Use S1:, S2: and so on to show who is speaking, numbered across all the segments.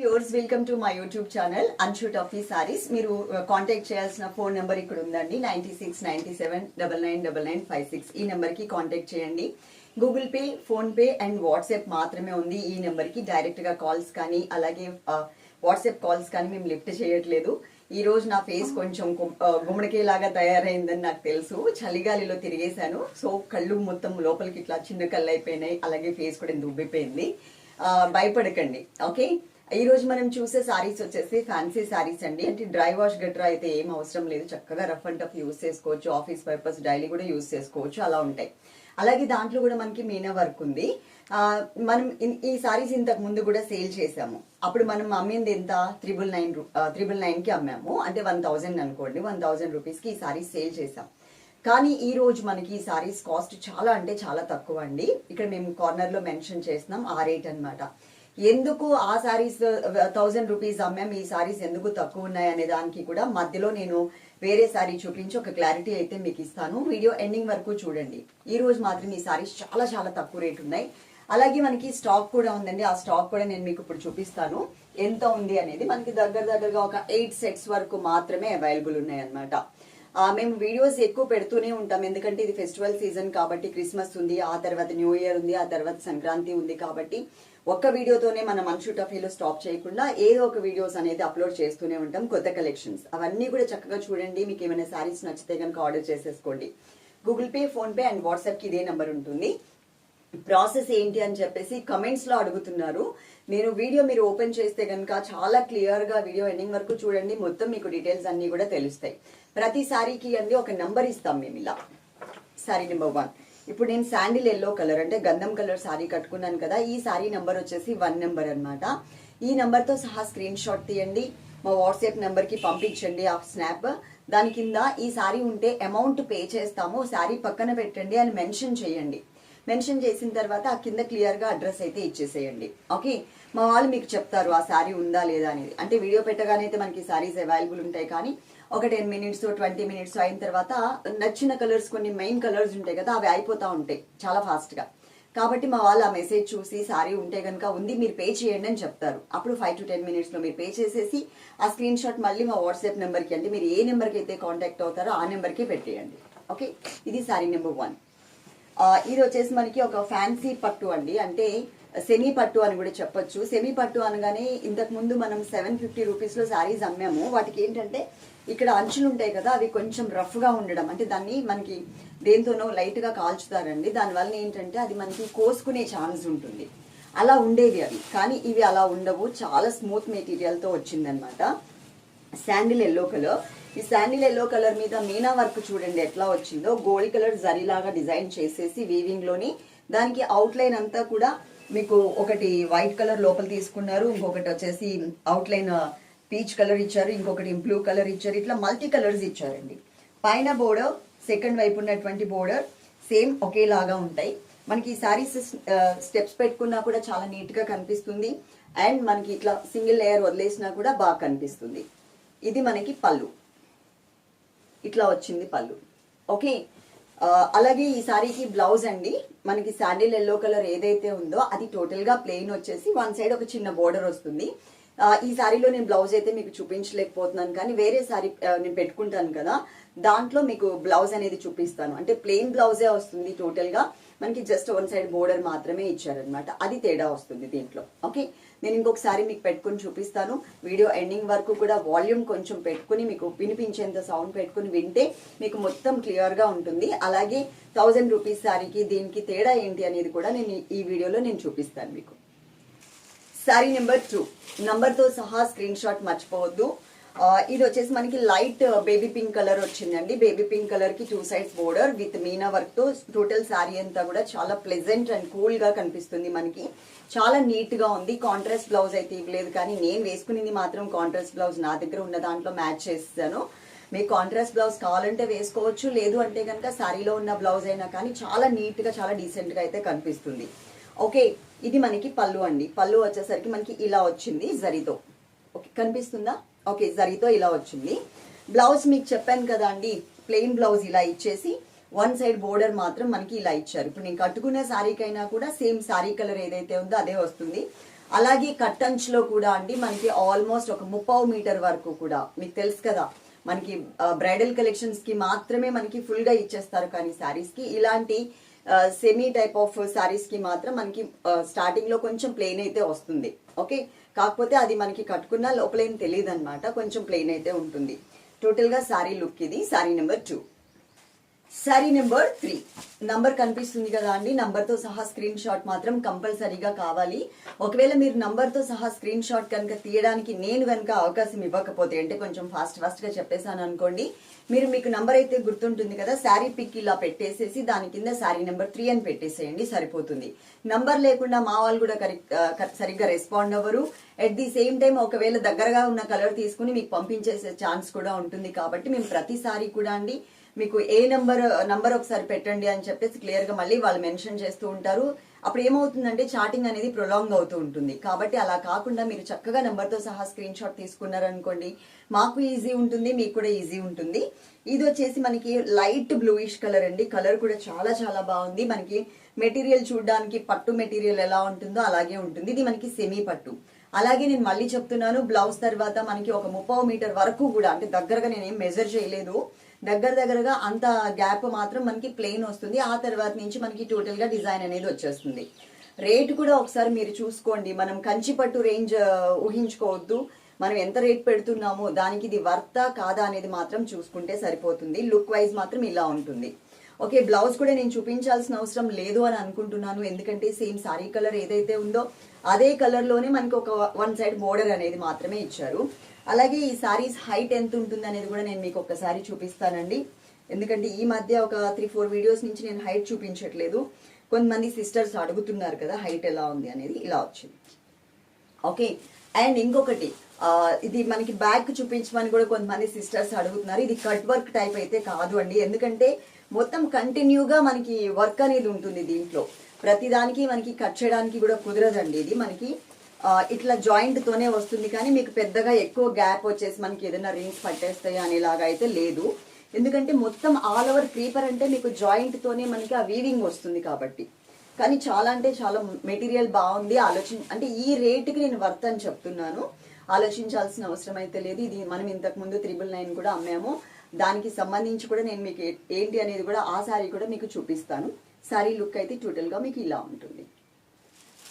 S1: Viewers welcome to my YouTube channel అన్షూట్ టఫీ సారీస్. మీరు contact చేయాల్సిన ఫోన్ నెంబర్ ఇక్కడ ఉందండి ninety six ninety seven double nine double nine five six. ఈ నెంబర్కి కాంటాక్ట్ చేయండి. Google Pay PhonePe and WhatsApp మాత్రమే ఉంది ఈ నెంబర్కి డైరెక్ట్గా కాల్స్ కానీ అలాగే వాట్సాప్ కాల్స్ కానీ మేము లిఫ్ట్ చేయట్లేదు. ఈ రోజు నా ఫేస్ కొంచెం గుమ్మడికేలాగా తయారైందని నాకు తెలుసు. చలిగాలిలో తిరిగేశాను. సో కళ్ళు మొత్తం లోపలికి ఇట్లా చిన్న కళ్ళు అయిపోయినాయి. అలాగే ఫేస్ కూడా ఇంత ఉబ్బిపోయింది. భయపడకండి. ఓకే? ఈ రోజు మనం చూసే సారీస్ వచ్చేసి ఫ్యాన్సీ సారీస్ అండి. అంటే డ్రై వాష్ గట్రా అయితే ఏం అవసరం లేదు. చక్కగా రఫ్ అండ్ టఫ్ యూస్ చేసుకోవచ్చు. ఆఫీస్ పర్పస్ డైలీ కూడా యూస్ చేసుకోవచ్చు. అలా ఉంటాయి. అలాగే దాంట్లో కూడా మనకి మీనా వర్క్ ఉంది. మనం ఈ సారీస్ ఇంతకు ముందు కూడా సేల్ చేసాము అప్పుడు మనం అమ్మింది ఎంత? త్రిబుల్ నైన్ త్రిబుల్ నైన్కి అమ్మాము. అంటే వన్ థౌజండ్ అనుకోండి. వన్ థౌసండ్ రూపీస్కి ఈ సారీస్ సేల్ చేసాం కానీ ఈ రోజు మనకి ఈ సారీస్ కాస్ట్ చాలా అంటే చాలా తక్కువ అండి. ఇక్కడ మేము కార్నర్లో మెన్షన్ చేస్తున్నాం ఆ రేట్ అన్నమాట. ఎందుకు ఆ సారీస్ థౌజండ్ రూపీస్ అమ్మాం? ఈ సారీస్ ఎందుకు తక్కువ ఉన్నాయి అనే దానికి కూడా మధ్యలో నేను వేరే సారీ చూపించి ఒక క్లారిటీ అయితే మీకు ఇస్తాను. వీడియో ఎండింగ్ వరకు చూడండి. ఈ రోజు మాత్రం ఈ సారీస్ చాలా చాలా తక్కువ రేట్ ఉన్నాయి. అలాగే మనకి స్టాక్ కూడా ఉందండి. ఆ స్టాక్ కూడా నేను మీకు ఇప్పుడు చూపిస్తాను. ఎంత ఉంది అనేది మనకి దగ్గర దగ్గరగా ఒక ఎయిట్ సెట్స్ వరకు మాత్రమే అవైలబుల్ ఉన్నాయి అన్నమాట. మేము వీడియోస్ ఎక్కువ పెడుతూనే ఉంటాం. ఎందుకంటే ఇది ఫెస్టివల్ సీజన్ కాబట్టి క్రిస్మస్ ఉంది ఆ తర్వాత న్యూ ఇయర్ ఉంది ఆ తర్వాత సంక్రాంతి ఉంది కాబట్టి ఒక్క వీడియోతోనే మనం మనుషు టఫీలో స్టాప్ చేయకుండా ఏదో ఒక వీడియోస్ అనేది అప్లోడ్ చేస్తూనే ఉంటాం కొత్త కలెక్షన్స్ అవన్నీ కూడా చక్కగా చూడండి. మీకు ఏమైనా శారీస్ నచ్చితే కనుక ఆర్డర్ చేసేసుకోండి. గూగుల్ పే ఫోన్పే అండ్ వాట్సాప్కి ఇదే నెంబర్ ఉంటుంది. ప్రాసెస్ ఏంటి అని చెప్పేసి కమెంట్స్లో అడుగుతున్నారు. నేను వీడియో మీరు ఓపెన్ చేస్తే కనుక చాలా క్లియర్గా వీడియో ఎండింగ్ వరకు చూడండి. మొత్తం మీకు డీటెయిల్స్ అన్నీ కూడా తెలుస్తాయి. ప్రతి సారీకి అండి ఒక నెంబర్ ఇస్తాం మేము ఇలా. సారీ నెంబర్ వన్ ఇప్పుడు నేను శాండిల్ ఎల్లో కలర్ అంటే గంధం కలర్ శారీ కట్టుకున్నాను కదా ఈ శారీ నెంబర్ వచ్చేసి వన్ నెంబర్ అన్నమాట. ఈ నెంబర్తో సహా స్క్రీన్ షాట్ తీయండి మా వాట్సాప్ నెంబర్కి పంపించండి ఆ స్నాప్. దాని కింద ఈ సారీ ఉంటే అమౌంట్ పే చేస్తాము శారీ పక్కన పెట్టండి అని మెన్షన్ చేయండి. మెన్షన్ చేసిన తర్వాత ఆ కింద క్లియర్గా అడ్రస్ అయితే ఇచ్చేసేయండి. ఓకే మా వాళ్ళు మీకు చెప్తారు ఆ శారీ ఉందా లేదా అనేది. అంటే వీడియో పెట్టగానే అయితే మనకి శారీస్ అవైలబుల్ ఉంటాయి కానీ ఒక టెన్ మినిట్స్ ట్వంటీ మినిట్స్ అయిన తర్వాత నచ్చిన కలర్స్ కొన్ని మెయిన్ కలర్స్ ఉంటాయి కదా అవి అయిపోతూ ఉంటాయి చాలా ఫాస్ట్గా కాబట్టి మా వాళ్ళు ఆ మెసేజ్ చూసి సారీ ఉంటే కనుక ఉంది మీరు పే చేయండి అని చెప్తారు. అప్పుడు ఫైవ్ టు టెన్ మినిట్స్లో మీరు పే చేసేసి ఆ స్క్రీన్ షాట్ మళ్ళీ మా వాట్సాప్ నెంబర్కి అండి. మీరు ఏ నెంబర్కి అయితే కాంటాక్ట్ అవుతారో ఆ నెంబర్కి పెట్టేయండి. ఓకే ఇది సారీ నెంబర్ వన్ ఇది వచ్చేసి మనకి ఒక ఫ్యాన్సీ పట్టు అండి. అంటే సెమీ పట్టు అని కూడా చెప్పొచ్చు. సెమీ పట్టు అనగానే ఇంతకు ముందు మనం సెవెన్ ఫిఫ్టీ రూపీస్లో శారీస్ అమ్మాము. వాటికి ఏంటంటే ఇక్కడ అంచులు ఉంటాయి కదా అవి కొంచెం రఫ్గా ఉండడం. అంటే దాన్ని మనకి దేంతోనో లైట్గా కాల్చుతారండి. దానివల్ల ఏంటంటే అది మనకి కోసుకునే ఛాన్స్ ఉంటుంది. అలా ఉండేవి అవి. కానీ ఇవి అలా ఉండవు. చాలా స్మూత్ మెటీరియల్తో వచ్చిందనమాట శాండిల్ ఎల్లో కలర్ ఈ శాండిల్ ఎల్లో కలర్ మీద మీనా వర్క్ చూడండి ఎట్లా వచ్చిందో. గోల్డ్ కలర్ జరీలాగా డిజైన్ చేసేసి వీవింగ్లోని దానికి అవుట్లైన్ అంతా కూడా మీకు ఒకటి వైట్ కలర్ లోపల తీసుకున్నారు. ఇంకొకటి వచ్చేసి అవుట్లైన్ పీచ్ కలర్ ఇచ్చారు ఇంకొకటి బ్లూ కలర్ ఇచ్చారు ఇట్లా మల్టీ కలర్స్ ఇచ్చారండి. పైన బోర్డర్ సెకండ్ వైపు ఉన్నటువంటి బోర్డర్ సేమ్ ఒకేలాగా ఉంటాయి. మనకి ఈ సారీస్ స్టెప్స్ పెట్టుకున్నా కూడా చాలా నీట్గా కనిపిస్తుంది. అండ్ మనకి ఇట్లా సింగిల్ లేయర్ వదిలేసినా కూడా బాగా కనిపిస్తుంది. ఇది మనకి పళ్ళు. ఇట్లా వచ్చింది పళ్ళు. ఓకే అలాగే ఈ సారీకి బ్లౌజ్ అండి. మనకి శాండిల్ ఎల్లో కలర్ ఏదైతే ఉందో అది టోటల్గా ప్లెయిన్ వచ్చేసి వన్ సైడ్ ఒక చిన్న బోర్డర్ వస్తుంది. ఈ సారీలో నేను బ్లౌజ్ అయితే మీకు చూపించలేకపోతున్నాను కానీ వేరే సారీ నేను పెట్టుకుంటాను కదా దాంట్లో మీకు బ్లౌజ్ అనేది చూపిస్తాను. అంటే ప్లెయిన్ బ్లౌజే వస్తుంది టోటల్గా మనకి జస్ట్ వన్ సైడ్ బోర్డర్ మాత్రమే ఇచ్చారనమాట అది తేడా వస్తుంది దీంట్లో. ఓకే నేను ఇంకొకసారి మీకు పెట్టుకుని చూపిస్తాను. వీడియో ఎండింగ్ వరకు కూడా వాల్యూమ్ కొంచెం పెట్టుకుని మీకు వినిపించేంత సౌండ్ పెట్టుకుని వింటే మీకు మొత్తం క్లియర్గా ఉంటుంది. అలాగే థౌజండ్ రూపీస్ సారీకి దీనికి తేడా ఏంటి అనేది కూడా నేను ఈ వీడియోలో నేను చూపిస్తాను మీకు. శారీ నెంబర్ టూ నంబర్తో సహా స్క్రీన్ షాట్ మర్చిపోవద్దు. ఇది వచ్చేసి మనకి లైట్ బేబీ పింక్ కలర్ వచ్చిందండి. బేబీ పింక్ కలర్కి two sides border with meena వర్క్తో టోటల్ శారీ అంతా కూడా చాలా ప్లెజెంట్ అండ్ కూల్గా కనిపిస్తుంది మనకి. చాలా నీట్గా ఉంది. కాంట్రాస్ట్ బ్లౌజ్ అయితే ఇవ్వలేదు కానీ నేను వేసుకునేది మాత్రం కాంట్రాస్ట్ బ్లౌజ్ నా దగ్గర ఉన్న దాంట్లో మ్యాచ్ చేస్తాను. మీకు కాంట్రాస్ట్ బ్లౌజ్ కావాలంటే వేసుకోవచ్చు. లేదు అంటే కనుక శారీలో ఉన్న బ్లౌజ్ అయినా కానీ చాలా నీట్గా చాలా డీసెంట్గా అయితే కనిపిస్తుంది. ఓకే ఇది మనకి పళ్ళు అండి. పళ్ళు వచ్చేసరికి మనకి ఇలా వచ్చింది జరీతో. ఓకే కనిపిస్తుందా? ఓకే జరీతో ఇలా వచ్చింది. బ్లౌజ్ మీకు చెప్పాను కదా అండి ప్లెయిన్ బ్లౌజ్ ఇలా ఇచ్చేసి వన్ సైడ్ బోర్డర్ మాత్రం మనకి ఇలా ఇచ్చారు. ఇప్పుడు నేను కట్టుకునే శారీకైనా కూడా సేమ్ శారీ కలర్ ఏదైతే ఉందో అదే వస్తుంది. అలాగే కట్టంచులో కూడా అండి మనకి ఆల్మోస్ట్ ఒక ముప్పావు మీటర్ వరకు కూడా మీకు తెలుసు కదా మనకి బ్రైడల్ కలెక్షన్స్కి మాత్రమే మనకి ఫుల్గా ఇచ్చేస్తారు కానీ శారీస్కి ఇలాంటి సెమీ టైప్ ఆఫ్ శారీస్కి మాత్రం మనకి స్టార్టింగ్లో కొంచెం ప్లెయిన్ అయితే వస్తుంది. ఓకే కాకపోతే అది మనకి కట్టుకున్న లోపలేం తెలియదు అనమాట కొంచెం ప్లెయిన్ అయితే ఉంటుంది. టోటల్గా శారీ లుక్ ఇది sari number two sari number three number కనిపిస్తుంది కదా అండి. నంబర్తో సహా స్క్రీన్ షాట్ మాత్రం కంపల్సరీగా కావాలి. ఒకవేళ మీరు నంబర్తో సహా స్క్రీన్ షాట్ కనుక తీయడానికి నేను కనుక అవకాశం ఇవ్వకపోతే అంటే కొంచెం ఫాస్ట్ ఫాస్ట్గా చెప్పేశాను అనుకోండి మీరు మీకు నంబర్ అయితే గుర్తుంటుంది కదా శారీ పిక్ ఇలా పెట్టేసేసి దాని కింద శారీ నెంబర్ త్రీ అని పెట్టేసేయండి సరిపోతుంది. నంబర్ లేకుండా మా వాళ్ళు కూడా కరెక్ట్ సరిగ్గా రెస్పాండ్ అవ్వరు. ఎట్ ది సేమ్ టైం ఒకవేళ దగ్గరగా ఉన్న కలర్ తీసుకుని మీకు పంపించేసే ఛాన్స్ కూడా ఉంటుంది కాబట్టి మేము ప్రతిసారి కూడా అండి మీకు ఏ నెంబర్ నంబర్ ఒకసారి పెట్టండి అని చెప్పేసి క్లియర్గా మళ్ళీ వాళ్ళు మెన్షన్ చేస్తూ ఉంటారు. అప్పుడు ఏమవుతుందంటే చాటింగ్ అనేది ప్రొలాంగ్ అవుతూ ఉంటుంది. కాబట్టి అలా కాకుండా మీరు చక్కగా నెంబర్తో సహా స్క్రీన్ షాట్ తీసుకున్నారనుకోండి మాకు ఈజీ ఉంటుంది మీకు కూడా ఈజీ ఉంటుంది. ఇది వచ్చేసి మనకి లైట్ బ్లూయిష్ కలర్ అండి. కలర్ కూడా చాలా చాలా బాగుంది. మనకి మెటీరియల్ చూడడానికి పట్టు మెటీరియల్ ఎలా ఉంటుందో అలాగే ఉంటుంది. ఇది మనకి సెమీ పట్టు. అలాగే నేను మళ్ళీ చెప్తున్నాను బ్లౌజ్ తర్వాత మనకి ఒక ముప్పై మీటర్ వరకు కూడా అంటే దగ్గరగా నేనేం మెజర్ చేయలేదు. దగ్గర దగ్గరగా అంత గ్యాప్ మాత్రం మనకి ప్లెయిన్ వస్తుంది. ఆ తర్వాత నుంచి మనకి టోటల్గా డిజైన్ అనేది వచ్చేస్తుంది. రేట్ కూడా ఒకసారి మీరు చూసుకోండి. మనం కంచిపట్టు రేంజ్ ఊహించుకోవద్దు. మనం ఎంత రేట్ పెడుతున్నామో దానికి ఇది వర్తా కాదా అనేది మాత్రం చూసుకుంటే సరిపోతుంది. లుక్ వైజ్ మాత్రం ఇలా ఉంటుంది. ఓకే బ్లౌజ్ కూడా నేను చూపించాల్సిన అవసరం లేదు అని అనుకుంటున్నాను. ఎందుకంటే సేమ్ సారీ కలర్ ఏదైతే ఉందో అదే కలర్లోనే మనకు మనకి ఒక వన్ సైడ్ బోర్డర్ అనేది మాత్రమే ఇచ్చారు. అలాగే ఈ సారీస్ హైట్ ఎంత ఉంటుంది అనేది కూడా నేను మీకు ఒకసారి చూపిస్తానండి. ఎందుకంటే ఈ మధ్య ఒక త్రీ ఫోర్ వీడియోస్ నుంచి నేను హైట్ చూపించట్లేదు. కొంతమంది సిస్టర్స్ అడుగుతున్నారు కదా హైట్ ఎలా ఉంది అనేది ఇలా వచ్చింది. ఓకే అండ్ ఇంకొకటి ఇది మనకి బ్యాక్ చూపించమని కూడా కొంతమంది సిస్టర్స్ అడుగుతున్నారు. ఇది కట్ వర్క్ టైప్ అయితే కాదు అండి. ఎందుకంటే మొత్తం కంటిన్యూగా మనకి వర్క్ అనేది ఉంటుంది దీంట్లో. ప్రతిదానికి మనకి కట్ చేయడానికి కూడా కుదరదండి ఇది మనకి. ఇట్లా జాయింట్ తోనే వస్తుంది కానీ మీకు పెద్దగా ఎక్కువ గ్యాప్ వచ్చేసి మనకి ఏదైనా రింగ్స్ పట్టేస్తాయి అనేలాగా అయితే లేదు. ఎందుకంటే మొత్తం ఆల్ ఓవర్ క్రీపర్ అంటే మీకు జాయింట్ తోనే మనకి ఆ వీవింగ్ వస్తుంది కాబట్టి. కానీ చాలా అంటే చాలా మెటీరియల్ బాగుంది. ఆలోచన అంటే ఈ రేటుకి నేను వర్త్ అని చెప్తున్నాను. ఆలోచించాల్సిన అవసరం అయితే లేదు. ఇది మనం ఇంతకుముందు త్రిబుల్ నైన్ కూడా అమ్మాము. దానికి సంబంధించి కూడా నేను మీకు ఏంటి అనేది కూడా ఆ శారీ కూడా మీకు చూపిస్తాను. శారీ లుక్ అయితే టోటల్గా మీకు ఇలా ఉంటుంది.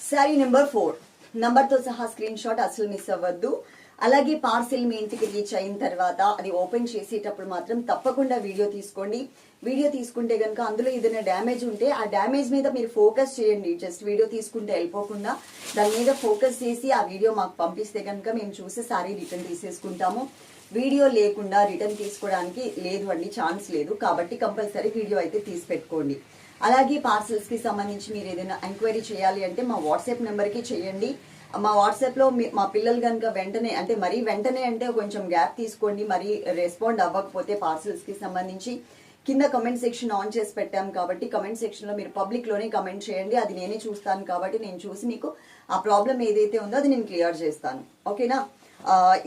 S1: శారీ నెంబర్ ఫోర్ నంబర్తో సహా స్క్రీన్ షాట్ అసలు మిస్ అవ్వద్దు. అలాగే పార్సిల్ మీ ఇంటికి రీచ్ అయిన తర్వాత అది ఓపెన్ చేసేటప్పుడు మాత్రం తప్పకుండా వీడియో తీసుకోండి. వీడియో తీసుకుంటే కనుక అందులో ఏదైనా డ్యామేజ్ ఉంటే ఆ డ్యామేజ్ మీద మీరు ఫోకస్ చేయండి. జస్ట్ వీడియో తీసుకుంటే వెళ్ళిపోకుండా దాని మీద ఫోకస్ చేసి ఆ వీడియో మాకు పంపిస్తే కనుక మేము చూసి సారీ రిటర్న్ తీసేసుకుంటాము. వీడియో లేకుండా రిటర్న్ తీసుకోవడానికి లేదు అండి ఛాన్స్ లేదు. కాబట్టి కంపల్సరీ వీడియో అయితే తీసి పెట్టుకోండి. అలాగే పార్సల్స్కి సంబంధించి మీరు ఏదైనా ఎంక్వైరీ చేయాలి అంటే మా వాట్సాప్ నెంబర్కి చేయండి. మా వాట్సాప్లో మీ- మా పిల్లలు కనుక వెంటనే అంటే మరీ వెంటనే అంటే కొంచెం గ్యాప్ తీసుకోండి మరీ రెస్పాండ్ అవ్వకపోతే పార్సల్స్కి సంబంధించి. కింద కమెంట్ సెక్షన్ ఆన్ చేసి పెట్టాం కాబట్టి కమెంట్ సెక్షన్లో మీరు పబ్లిక్లోనే కమెంట్ చేయండి. అది నేనే చూస్తాను కాబట్టి నేను చూసి మీకు ఆ ప్రాబ్లం ఏదైతే ఉందో అది నేను క్లియర్ చేస్తాను. ఓకేనా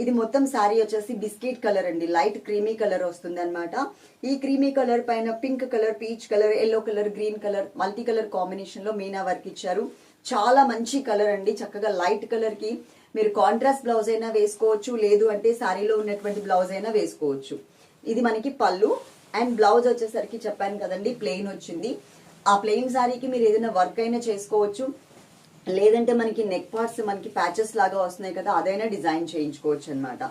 S1: ఇది మొత్తం శారీ వచ్చేసి బిస్కెట్ కలర్ అండి. లైట్ క్రీమీ కలర్ వస్తుంది అనమాట ఈ క్రీమీ కలర్ పైన pink colour peach colour yellow colour green colour multi colour కాంబినేషన్లో మీనా వర్క్ ఇచ్చారు. చాలా మంచి కలర్ అండి. చక్కగా లైట్ కలర్కి మీరు కాంట్రాస్ట్ బ్లౌజ్ అయినా వేసుకోవచ్చు. లేదు అంటే శారీలో ఉన్నటువంటి బ్లౌజ్ అయినా వేసుకోవచ్చు. ఇది మనకి పళ్ళు. అండ్ బ్లౌజ్ వచ్చేసరికి చెప్పాను కదండి ప్లెయిన్ వచ్చింది. ఆ ప్లెయిన్ శారీకి మీరు ఏదైనా వర్క్ అయినా చేసుకోవచ్చు. లేదంటే మనకి నెక్ పార్ట్స్ మనకి ప్యాచెస్ లాగా వస్తున్నాయి కదా అదైనా డిజైన్ చేయించుకోవచ్చు అనమాట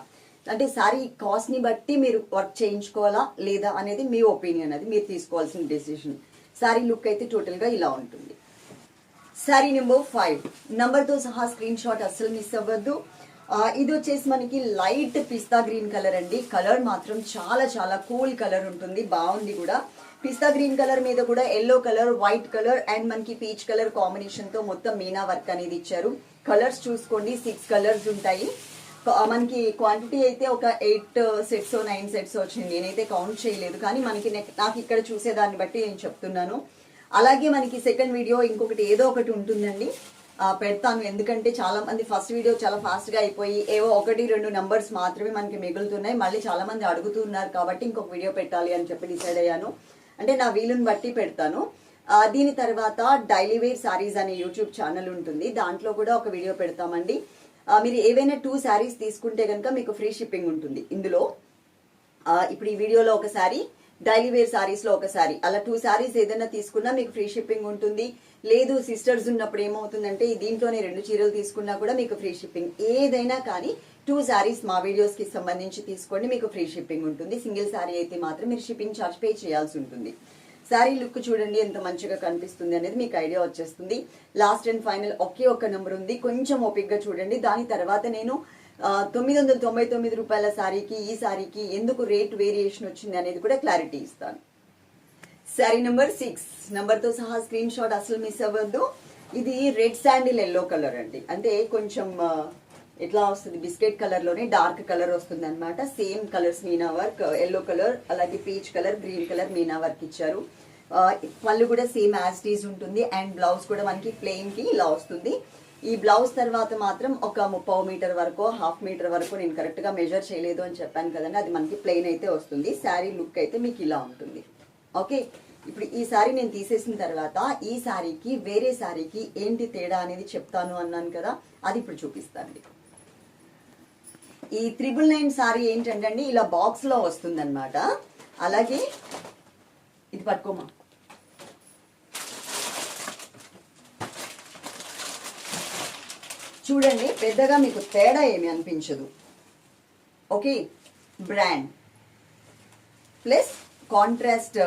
S1: అంటే సారీ కాస్ట్ని బట్టి మీరు వర్క్ చేయించుకోవాలా లేదా అనేది మీ ఒపీనియన్ అది మీరు తీసుకోవాల్సిన డెసిషన్ సారీ లుక్ అయితే టోటల్గా ఇలా ఉంటుంది. సారీ నెంబర్ ఫైవ్ నంబర్తో సహా స్క్రీన్ షాట్ అస్సలు మిస్ అవ్వద్దు. ఇది వచ్చేసి మనకి లైట్ పిస్తా గ్రీన్ కలర్ అండి. కలర్ మాత్రం చాలా చాలా కూల్ కలర్ ఉంటుంది. బాగుంది కూడా. పిస్తా గ్రీన్ కలర్ మీద కూడా yellow colour white colour and మనకి పీచ్ కలర్ కాంబినేషన్తో మొత్తం మీనా వర్క్ అనేది ఇచ్చారు. కలర్స్ చూసుకోండి సిక్స్ కలర్స్ ఉంటాయి. మనకి క్వాంటిటీ అయితే ఒక ఎయిట్ సెట్స్ నైన్ సెట్స్ వచ్చింది నేనైతే కౌంట్ చేయలేదు కానీ మనకి నాకు ఇక్కడ చూసేదాన్ని బట్టి నేను చెప్తున్నాను. అలాగే మనకి సెకండ్ వీడియో ఇంకొకటి ఏదో ఒకటి ఉంటుందండి. పెడతాను. ఎందుకంటే చాలా మంది ఫస్ట్ వీడియో చాలా ఫాస్ట్గా అయిపోయి ఏవో ఒకటి రెండు నంబర్స్ మాత్రమే మనకి మిగులుతున్నాయి. మళ్ళీ చాలా మంది అడుగుతున్నారు కాబట్టి ఇంకొక వీడియో పెట్టాలి అని చెప్పి డిసైడ్ అయ్యాను. అంటే నా వీలుని బట్టి పెడతాను. దీని తర్వాత డైలీ వేర్ సారీస్ అనే యూట్యూబ్ ఛానల్ ఉంటుంది. దాంట్లో కూడా ఒక వీడియో పెడతామండి. మీరు ఏవైనా టూ శారీస్ తీసుకుంటే కనుక మీకు ఫ్రీ షిప్పింగ్ ఉంటుంది. ఇందులో ఇప్పుడు ఈ వీడియోలో ఒకసారి డైలీ వేర్ సారీస్లో ఒక అలా టూ సారీస్ ఏదైనా తీసుకున్నా మీకు ఫ్రీ షిప్పింగ్ ఉంటుంది. లేదు సిస్టర్స్ ఉన్నప్పుడు ఏమవుతుందంటే దీంట్లోనే రెండు చీరలు తీసుకున్నా కూడా మీకు ఫ్రీ షిప్పింగ్ ఏదైనా కానీ టూ శారీస్ మా వీడియోస్కి సంబంధించి తీసుకోండి మీకు ఫ్రీ షిప్పింగ్ ఉంటుంది. సింగిల్ శారీ అయితే మాత్రం మీరు షిప్పింగ్ ఛార్జ్ పే చేయాల్సి ఉంటుంది. శారీ లుక్ చూడండి ఎంత మంచిగా కనిపిస్తుంది అనేది మీకు ఐడియా వచ్చేస్తుంది. లాస్ట్ అండ్ ఫైనల్ ఒకే ఒక నెంబర్ ఉంది. కొంచెం ఓపిక్గా చూడండి. దాని తర్వాత నేను తొమ్మిది వందల తొంభై తొమ్మిది రూపాయల శారీకి ఈ శారీకి ఎందుకు రేట్ వేరియేషన్ వచ్చింది అనేది కూడా క్లారిటీ ఇస్తాను. శారీ నెంబర్ సిక్స్ నెంబర్తో సహా స్క్రీన్ షాట్ అసలు మిస్ అవ్వద్దు. ఇది రెడ్ శాండిల్ ఎల్లో కలర్ అండి. అంటే కొంచెం ఎట్లా వస్తుంది? బిస్కెట్ కలర్లోనే డార్క్ కలర్ వస్తుంది అనమాట same colours meena work yellow colour అలాగే peach colour green colour meena work ఇచ్చారు. పళ్ళు కూడా సేమ్ యాజ్ ఉంటుంది. అండ్ బ్లౌజ్ కూడా మనకి ప్లెయిన్కి ఇలా వస్తుంది. ఈ బ్లౌజ్ తర్వాత మాత్రం ఒక ముప్పావు మీటర్ వరకు హాఫ్ మీటర్ వరకు నేను కరెక్ట్గా మెజర్ చేయలేదు అని చెప్పాను కదండి. అది మనకి ప్లెయిన్ అయితే వస్తుంది. శారీ లుక్ అయితే మీకు ఇలా ఉంటుంది. ఓకే? ఇప్పుడు ఈ శారీ నేను తీసేసిన తర్వాత ఈ శారీకి వేరే శారీకి ఏంటి తేడా అనేది చెప్తాను అన్నాను కదా. అది ఇప్పుడు చూపిస్తానండి. ఈ త్రిబుల్ నైన్ సారీ ఏంటంటే అండి ఇలా బాక్స్లో వస్తుందన్నమాట. అలాగే ఇది పట్టుకోమా? చూడండి పెద్దగా మీకు తేడా ఏమి అనిపించదు. Okay brand plus contrast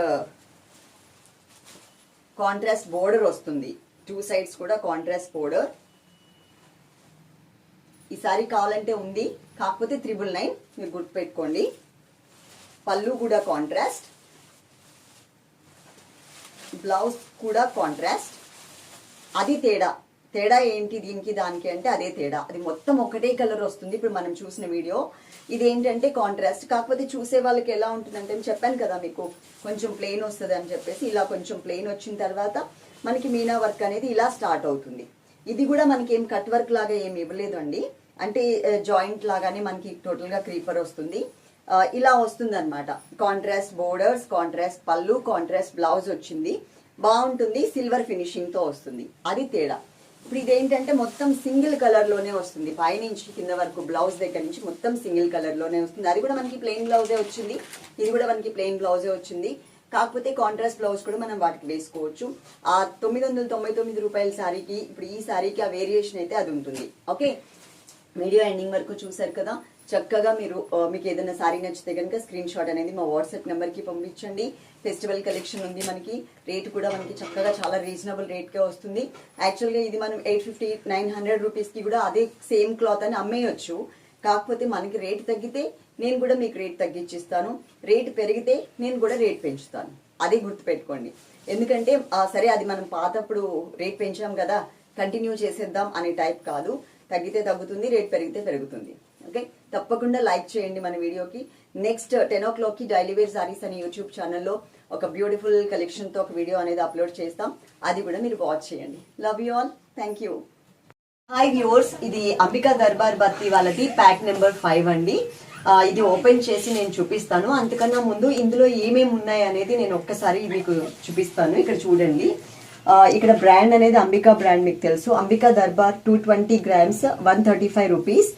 S1: contrast border వస్తుంది. టూ సైడ్స్ కూడా కాంట్రాస్ట్ బోర్డర్ ఈ సారీ కావాలంటే ఉంది. కాకపోతే త్రిబుల్ నైన్ మీరు గుర్తుపెట్టుకోండి. పళ్ళు కూడా కాంట్రాస్ట్ బ్లౌజ్ కూడా కాంట్రాస్ట్ అది తేడా. తేడా ఏంటి? దీనికి దానికి అంటే అదే తేడా. అది మొత్తం ఒకటే కలర్ వస్తుంది. ఇప్పుడు మనం చూసిన వీడియో. ఇది కాంట్రాస్ట్ కాకపోతే చూసే వాళ్ళకి ఎలా ఉంటుందంటే చెప్పాను కదా మీకు కొంచెం ప్లెయిన్ వస్తుంది అని చెప్పేసి ఇలా కొంచెం ప్లెయిన్ వచ్చిన తర్వాత మనకి మీనా వర్క్ అనేది ఇలా స్టార్ట్ అవుతుంది. ఇది కూడా మనకి ఏం కట్ వర్క్ లాగా ఏమి ఇవ్వలేదు అండి అంటే జాయింట్ లాగానే మనకి టోటల్గా క్రీపర్ వస్తుంది. ఇలా వస్తుంది అనమాట contrast borders contrast pallu contrast blouse వచ్చింది. బాగుంటుంది సిల్వర్ ఫినిషింగ్తో వస్తుంది. అది తేడా. ఇప్పుడు ఇదేంటంటే మొత్తం సింగిల్ కలర్లోనే వస్తుంది. పైనుంచి కింద వరకు బ్లౌజ్ దగ్గర నుంచి మొత్తం సింగిల్ కలర్లోనే వస్తుంది. అది కూడా మనకి ప్లెయిన్ బ్లౌజే వచ్చింది. ఇది కూడా మనకి ప్లెయిన్ బ్లౌజే వచ్చింది. కాకపోతే కాంట్రాస్ట్ బ్లౌజ్ కూడా మనం వాటికి వేసుకోవచ్చు. ఆ తొమ్మిది వందల తొంభై తొమ్మిది రూపాయల శారీకి ఇప్పుడు ఈ శారీకి ఆ వేరియేషన్ అయితే అది ఉంటుంది. ఓకే వీడియో ఎండింగ్ వరకు చూసారు కదా? చక్కగా మీరు మీకు ఏదైనా సారీ నచ్చితే కనుక స్క్రీన్ షాట్ అనేది మా వాట్సాప్ నెంబర్కి పంపించండి. ఫెస్టివల్ కలెక్షన్ ఉంది మనకి. రేట్ కూడా మనకి చక్కగా చాలా రీజనబుల్ రేట్కే వస్తుంది. యాక్చువల్గా ఇది మనం ఎయిట్ ఫిఫ్టీ నైన్ హండ్రెడ్ రూపీస్కి కూడా అదే సేమ్ క్లాత్ అని అమ్మేయచ్చు. కాకపోతే మనకి రేట్ తగ్గితే నేను కూడా మీకు రేట్ తగ్గించిస్తాను. రేట్ పెరిగితే నేను కూడా రేట్ పెంచుతాను. అది గుర్తుపెట్టుకోండి. ఎందుకంటే సరే అది మనం పాతప్పుడు రేట్ పెంచాం కదా కంటిన్యూ చేసేద్దాం అనే టైప్ కాదు. తగ్గితే తగ్గుతుంది రేట్ పెరిగితే పెరుగుతుంది. ఓకే తప్పకుండా లైక్ చేయండి మన వీడియోకి. నెక్స్ట్ టెన్ ఓ క్లాక్కి డైలీ వేర్ సారీస్ అనే యూట్యూబ్ ఛానల్లో ఒక బ్యూటిఫుల్ కలెక్షన్తో ఒక వీడియో అనేది అప్లోడ్ చేస్తాం. అది కూడా మీరు వాచ్ చేయండి. Love you all thank you hi viewers ఇది అంబికా దర్బార్ బత్తి వాళ్ళది ప్యాక్ నెంబర్ ఫైవ్ అండి. ఇది ఓపెన్ చేసి నేను చూపిస్తాను. అంతకన్నా ముందు ఇందులో ఏమేమి ఉన్నాయి అనేది నేను ఒక్కసారి మీకు చూపిస్తాను. ఇక్కడ చూడండి. ఇక్కడ బ్రాండ్ అనేది అంబికా బ్రాండ్ మీకు తెలుసు. Ambika Darbar two twenty grams one thirty five rupees.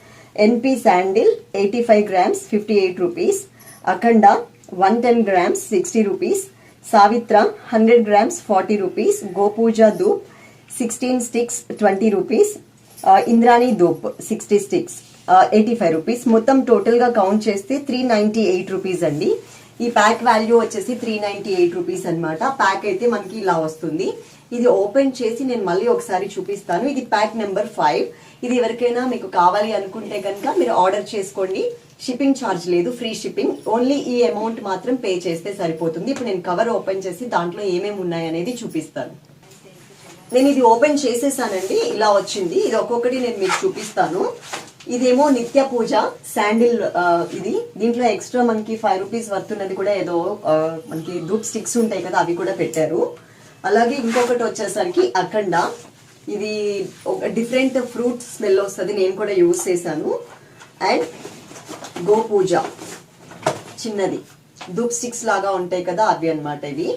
S1: NP sandal eighty five grams fifty eight rupees. Akhanda one ten grams sixty rupees. Savitra hundred grams forty rupees. Gopuja dhoop sixteen sticks twenty rupees. Indrani dhoop sixty sticks. Eighty five rupees మొత్తం టోటల్గా count చేస్తే three ninety eight rupees అండి. ఈ pack value వచ్చేసి three ninety eight rupees అనమాట pack అయితే మనకి ఇలా వస్తుంది. ఇది ఓపెన్ చేసి నేను మళ్ళీ ఒకసారి చూపిస్తాను. ఇది ప్యాక్ నెంబర్ ఫైవ్ ఇది ఎవరికైనా మీకు కావాలి అనుకుంటే కనుక మీరు ఆర్డర్ చేసుకోండి. షిప్పింగ్ ఛార్జ్ లేదు ఫ్రీ షిప్పింగ్ ఓన్లీ ఈ అమౌంట్ మాత్రం పే చేస్తే సరిపోతుంది. ఇప్పుడు నేను కవర్ ఓపెన్ చేసి దాంట్లో ఏమేమి ఉన్నాయి అనేది చూపిస్తాను. నేను ఇది ఓపెన్ చేసేసానండి. ఇలా వచ్చింది. ఇది ఒక్కొక్కటి నేను మీకు చూపిస్తాను. ఇదేమో నిత్య పూజ శాండిల్ ఇది. దీంట్లో ఎక్స్ట్రా మనకి ఫైవ్ రూపీస్ వర్తున్నది కూడా ఏదో మనకి ధూప్ స్టిక్స్ ఉంటాయి కదా అవి కూడా పెట్టారు. అలాగే ఇంకొకటి వచ్చేసరికి అఖండ. ఇది ఒక డిఫరెంట్ ఫ్రూట్ స్మెల్ వస్తుంది నేను కూడా యూజ్ చేశాను. అండ్ గోపూజ చిన్నది. ధూప్ స్టిక్స్ లాగా ఉంటాయి కదా అవి అన్నమాట ఇవి.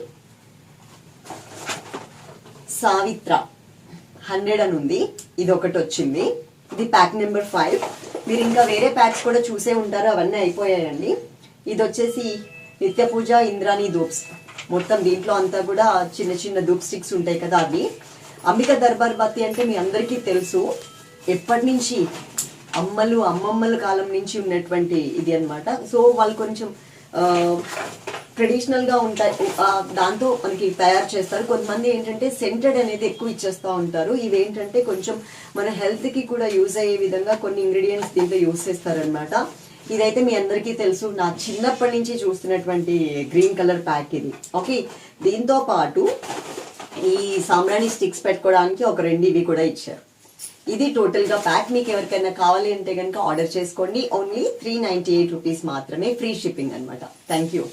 S1: సావిత్ర హండ్రెడ్ అని ఉంది. ఇది ఒకటి వచ్చింది. ఇది ప్యాక్ నెంబర్ ఫైవ్ మీరు ఇంకా వేరే ప్యాక్స్ కూడా చూసే ఉంటారు అవన్నీ అయిపోయాయండి. ఇది వచ్చేసి నిత్య పూజ ఇంద్రాణి ధూప్స్. మొత్తం దీంట్లో అంతా కూడా చిన్న చిన్న ధూప్ స్టిక్స్ ఉంటాయి కదా అవి. అంబిక దర్బార్ బత్తి అంటే మీ అందరికీ తెలుసు. ఎప్పటి నుంచి? అమ్మలు అమ్మమ్మల కాలం నుంచి ఉన్నటువంటి ఇది అన్నమాట. సో వాళ్ళు కొంచెం ట్రెడిషనల్గా ఉంటాయి. దాంతో మనకి తయారు చేస్తారు. కొంతమంది ఏంటంటే సెంటెడ్ అనేది ఎక్కువ ఇచ్చేస్తూ ఉంటారు. ఇవి ఏంటంటే కొంచెం మన హెల్త్కి కూడా యూజ్ అయ్యే విధంగా కొన్ని ఇంగ్రీడియంట్స్ దీంట్లో యూజ్ చేస్తారనమాట ఇదైతే మీ అందరికీ తెలుసు. నా చిన్నప్పటి నుంచి చూస్తున్నటువంటి గ్రీన్ కలర్ ప్యాక్ ఇది. ఓకే దీంతో పాటు ఈ సాంబ్రాణి స్టిక్స్ పెట్టుకోవడానికి ఒక రెండు ఇవి కూడా ఇచ్చారు. ఇది టోటల్గా ప్యాక్ మీకు ఎవరికైనా కావాలి అంటే కనుక ఆర్డర్ చేసుకోండి. Only three ninety eight rupees మాత్రమే. ఫ్రీ షిప్పింగ్ అనమాట థ్యాంక్ యూ